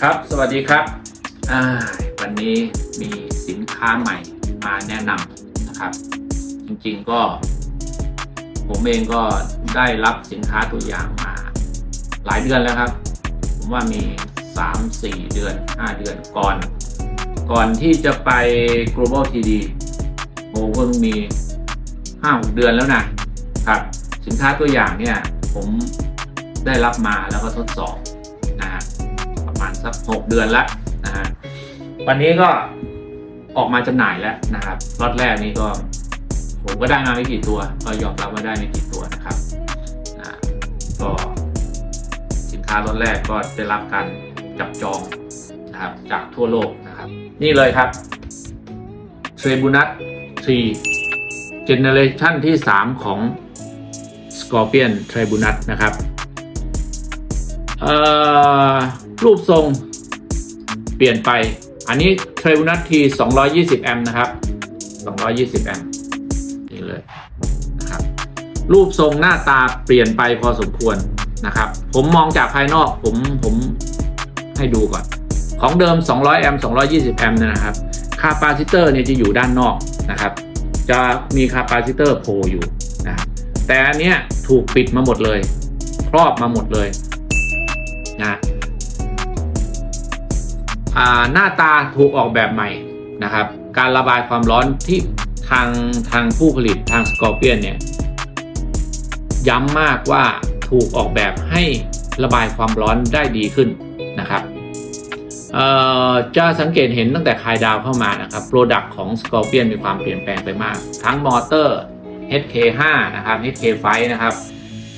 ครับ สวัสดีครับ วันนี้มีสินค้าใหม่มาแนะนำนะครับ จริงๆก็ ผมเองก็ได้รับสินค้าตัวอย่างมา หลายเดือนแล้วครับ ผมว่ามี 3 4 เดือน 5 เดือนก่อน ก่อนที่จะไป global TD โอ้ก็มี5-6เดือนแล้วนะครับ สินค้าตัวอย่างเนี่ย ผมได้รับมาแล้วก็ทดสอบ สักหกเดือนแล้วนะฮะวันนี้ก็ออกมาจำหน่ายแล้วนะครับรอดแรกนี้ก็ผมก็ได้มาไม่กี่ตัว ก็ยอมรับว่าได้ไม่กี่ตัวนะครับนะก็สินค้ารอดแรกก็ได้รับการจับจองนะครับจากทั่วโลกนะครับ นี่เลยครับเทรบูนัท3เจเนเรชันที่ 3 ของ Scorpion t r i b u n a t นะครับ เอ่อ รูปทรงเปลี่ยนไป อันนี้เทร b นัทที220 แอมป์นะครับ 220 แอมป์นี่เลยนะครับ รูปทรงหน้าตาเปลี่ยนไปพอสมควรนะครับ ผมมองจากภายนอกผมผมให้ดูก่อน ของเดิม 200 แอมป์220 แอมป์นยนะครับ คาปาซิเตอร์เนี่ยจะอยู่ด้านนอกนะครับ จะมีคาปาซิเตอร์โผล่อยู่นะแต่อันเนี้ยถูกปิดมาหมดเลย ครอบมาหมดเลยนะ หน้าตาถูกออกแบบใหม่นะครับ การระบายความร้อนที่ทางทางผู้ผลิตทางสกอร์เปียนเนี่ยย้ำมากว่าถูกออกแบบให้ระบายความร้อนได้ดีขึ้นนะครับจะสังเกตเห็นตั้งแต่คายดาวเข้ามานะครับโปรดักต์ของ Scorpion มีความเปลี่ยนแปลงไปมาก ทั้งมอเตอร์ HK5 นะครับ HK5 นะครับ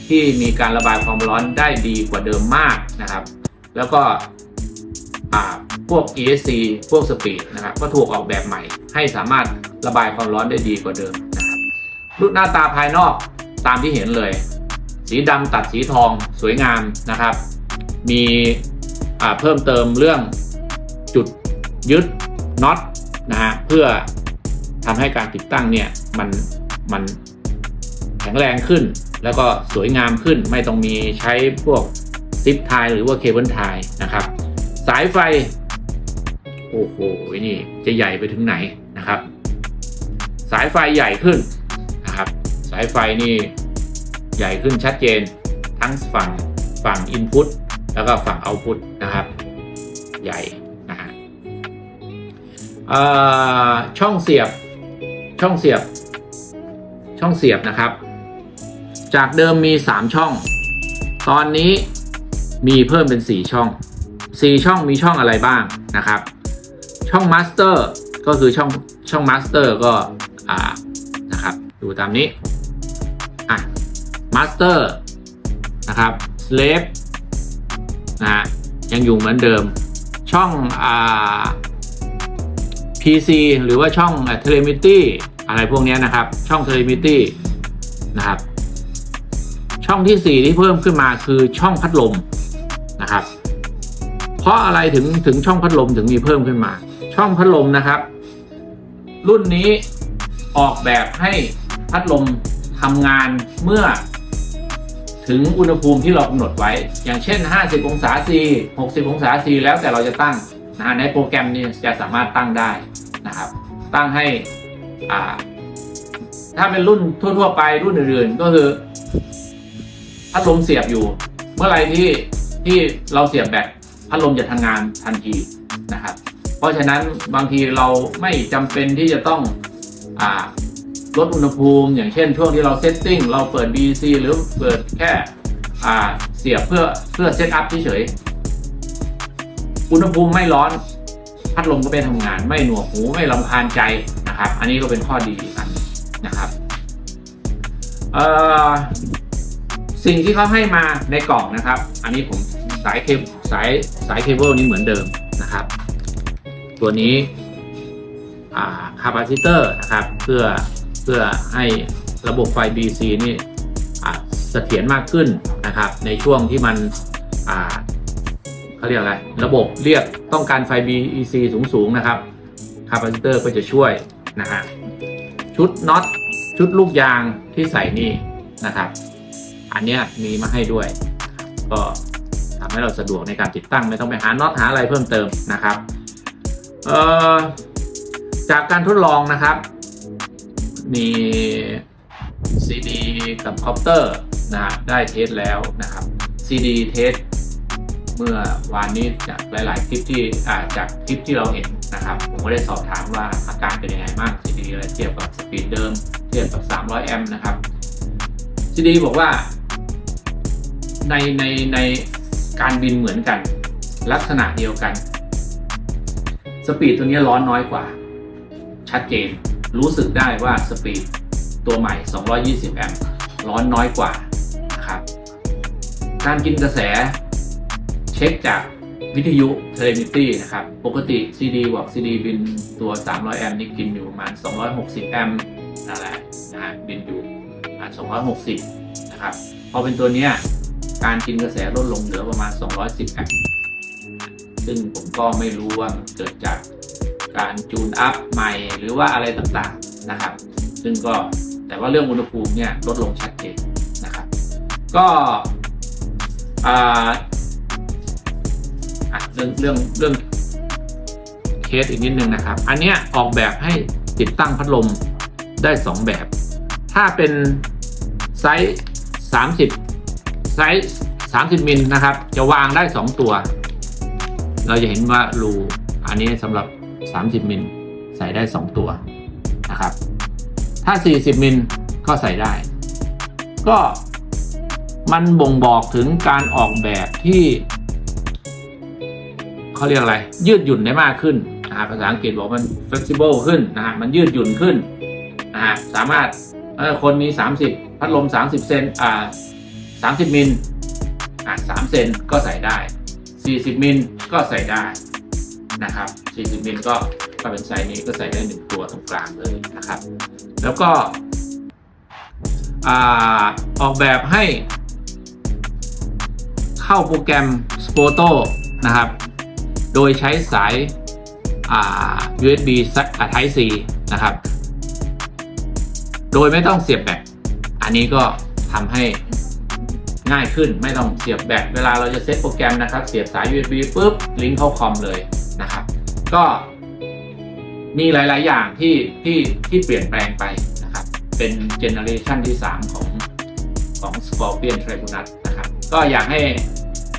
ที่มีการระบายความร้อนได้ดีกว่าเดิมมากนะครับ แล้วก็ พวก ESC พวกสปีดนะครับก็ถูกออกแบบใหม่ ให้สามารถระบายความร้อนได้ดีกว่าเดิมนะครับรูปหน้าตาภายนอกตามที่เห็นเลย สีดำตัดสีทองสวยงามนะครับ มีเพิ่มเติมเรื่องจุดยึดน็อตนะฮะเพื่อทำให้การติดตั้งเนี่ยมันมันแข็งแรงขึ้น แล้วก็สวยงามขึ้นไม่ต้องมีใช้พวกซิปไทยหรือว่าเคเบิลไทยนะครับ สายไฟ โอ้โหนี่จะใหญ่ไปถึงไหนนะครับ สายไฟใหญ่ขึ้นนะครับ สายไฟนี่ใหญ่ขึ้นชัดเจน ทั้งฝั่งฝั่ง Input แล้วก็ฝั่ง Output นะครับ ใหญ่นะฮะช่องเสียบช่องเสียบ ช่องเสียบนะครับ จากเดิมมี 3 ช่อง ตอนนี้มีเพิ่มเป็น 4 ช่อง 4 ช่องมีช่องอะไรบ้างนะครับ ช่องมาสเตอร์ก็คือช่องช่องมาสเตอร์ก็อ่านะครับดูตามนี้อะมาสเตอร์นะครับสเลฟนะฮะยังอยู่เหมือนเดิม ช่องอ่า PC หรือว่าช่อง Telemetry อะไรพวกนี้นะครับ ช่อง Telemetry นะครับ ช่องที่ 4 ที่เพิ่มขึ้นมาคือช่องพัดลมนะครับ เพราะอะไรถึงถึงช่องพัดลมถึงมีเพิ่มขึ้นมา ช่องพัดลมนะครับ รุ่นนี้ออกแบบให้พัดลมทำงานเมื่อ ถึงอุณหภูมิที่เรากำหนดไว้ อย่างเช่น 50 องศา C 60 องศา C แล้วแต่เราจะตั้งนะฮะในโปรแกรมนี้จะสามารถตั้งได้นะครับ ตั้งให้อ่าถ้าเป็นรุ่นทั่ว ๆ ไปรุ่นอื่นๆก็คือพัดลมเสียบอยู่ เมื่อไรที่ที่เราเสียบแบตพัดลมจะทำงานทันทีนะครับ เพราะฉะนั้นบางทีเราไม่จำเป็นที่จะต้องอลดอุณหภูมิอย่างเช่นช่วงที่เราเซตติ้งเราเปิด BC หรือเปิดแค่เสียบเพื่อเพื่อเซตอัพเฉยอุณหภูมิไม่ร้อน พัดลมก็ไม่ทำงาน ไม่หนวกหูไม่ลำคาญใจนะครับ อันนี้ก็เป็นข้อดีอีกอันนะครับสิ่งที่เขาให้มาในกล่องนะครับ อันนี้ผมสายเคเบสายสายเคเบิลนี้เหมือนเดิมนะครับ ตัวนี้คาปาซิเตอร์นะครับเพื่อเพื่อให้ระบบไฟ BC นี่อ่เสถียรมากขึ้นนะครับในช่วงที่มันเขาเรียกอะไร ระบบเรียกต้องการไฟ BEC สูงๆนะครับคาปาซิเตอร์ก็จะช่วยนะฮะชุดน็อตชุดลูกยางที่ใส่นี่นะครับ อันนี้มีมาให้ด้วย ก็ทำให้เราสะดวกในการติดตั้งไม่ต้องไปหาน็อตหาอะไรเพิ่มเติมนะครับ จากการทดลองนะครับ มี CD กับคอปเตอร์นะได้เทสแล้วนะครับ CD เทสเมื่อวานนี้จากหลาย ๆ คลิปที่อาจากคลิปที่เราเห็นนะครับ ผมก็ได้สอบถามว่าอาการเป็นยังไงบ้าง CD อะไรเทียบกับสปีดเดิม เทียบกับ 300 แอมป์นะครับ CD บอกว่าในในในการบินเหมือนกัน ลักษณะเดียวกัน สปีดตัวนี้ร้อนน้อยกว่า ชัดเจน รู้สึกได้ว่าสปีดตัวใหม่ 220 แอมป์ร้อนน้อยกว่านะครับการกินกระแส เช็คจากวิทยุเทเลมิตรีนะครับ ปกติ CD บอก CD บินตัว 300 แอมป์นี่กินอยู่ประมาณ 260 แอมป์นั่นแหละนะฮะบินอยู่ประมาณ 260 นะครับ พอเป็นตัวเนี้ยการกินกระแสลดลงเหลือประมาณ 210 แอมป์ ซึ่งผมก็ไม่รู้ว่ามันเกิดจากการจูนอัพใหม่หรือว่าอะไรต่างๆนะครับ ซึ่งก็แต่ว่าเรื่องอุณหภูมิเนี่ยลดลงชัดเจนนะครับ ก็อ่าเรื่องเรื่องเรื่องเคสอีกนิดนึงนะครับ อันเนี้ยออกแบบให้ติดตั้งพัดลมได้ 2 แบบ ถ้าเป็นไซส์ 30 ไซส์ 30 มิลนะครับ จะวางได้ 2 ตัว เราจะเห็นว่ารูอันนี้สำหรับ 30มิลใส่ได้ 2 ตัวนะครับ ถ้า 40มิลก็ใส่ได้ ก็มันบ่งบอกถึงการออกแบบที่เขาเรียกอะไร ยืดหยุ่นได้มากขึ้นนะฮะภาษาอังกฤษบอกมัน flexible ขึ้นนะฮะมันยืดหยุ่นขึ้นนะฮะสามารถคนมี 30 พัดลม 30 เซนอ่า30มิลอ่า3เซนก็ใส่ได้ 40 มิลก็ใส่ได้นะครับ 40 มิลก็ก็เป็นไซส์นี้ก็ใส่ได้หนึ่งตัวตรงกลางเลยนะครับ แล้วก็อออกแบบให้เข้าโปรแกรม Spoto นะครับ โดยใช้สายา USB Type C นะครับ โดยไม่ต้องเสียบแบตอันนี้ก็ทำให้ ง่ายขึ้นไม่ต้องเสียบแบตเวลาเราจะเซตโปรแกรมนะครับ เสียบสาย USB ปุ๊บลิงก์เข้าคอมเลยนะครับ ก็มีหลาย ๆ อย่างที่ที่ที่เปลี่ยนแปลงไปนะครับ เป็นเจเนอเรชันที่ 3 ของของ Scorpion Tribunus นะครับ ก็อยากให้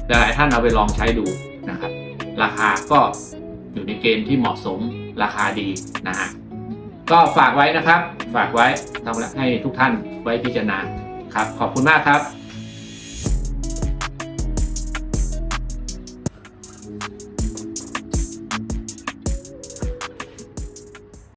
หลาย ๆ ท่านเอาไปลองใช้ดูนะครับ ราคาก็อยู่ในเกณฑ์ที่เหมาะสมราคาดีนะฮะก็ฝากไว้นะครับ ฝากไว้สำให้ทุกท่านไว้พิจารณาครับ ขอบคุณมากครับ